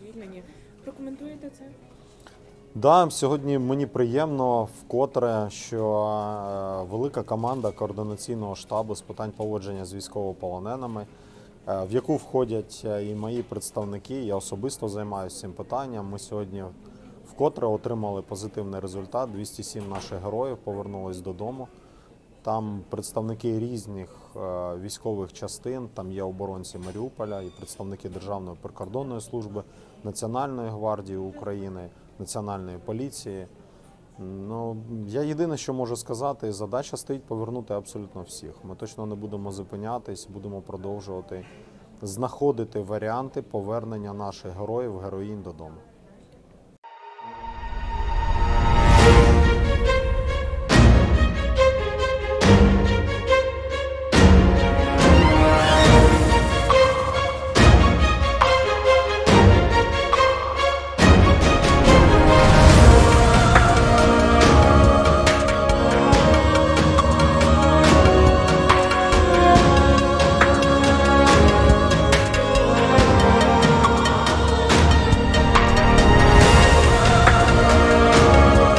звільнені. Прокоментуєте це? Да, сьогодні мені приємно вкотре, що е, велика команда координаційного штабу з питань поводження з військовополоненими, е, в яку входять е, і мої представники. Я особисто займаюся цим питанням. Ми сьогодні вкотре отримали позитивний результат. 207 наших героїв повернулись додому. Там представники різних е, військових частин, там є оборонці Маріуполя і представники Державної прикордонної служби, Національної гвардії України, Національної поліції. Ну, я єдине, що можу сказати, задача стоїть повернути абсолютно всіх. Ми точно не будемо зупинятись, будемо продовжувати знаходити варіанти повернення наших героїв, героїнь додому.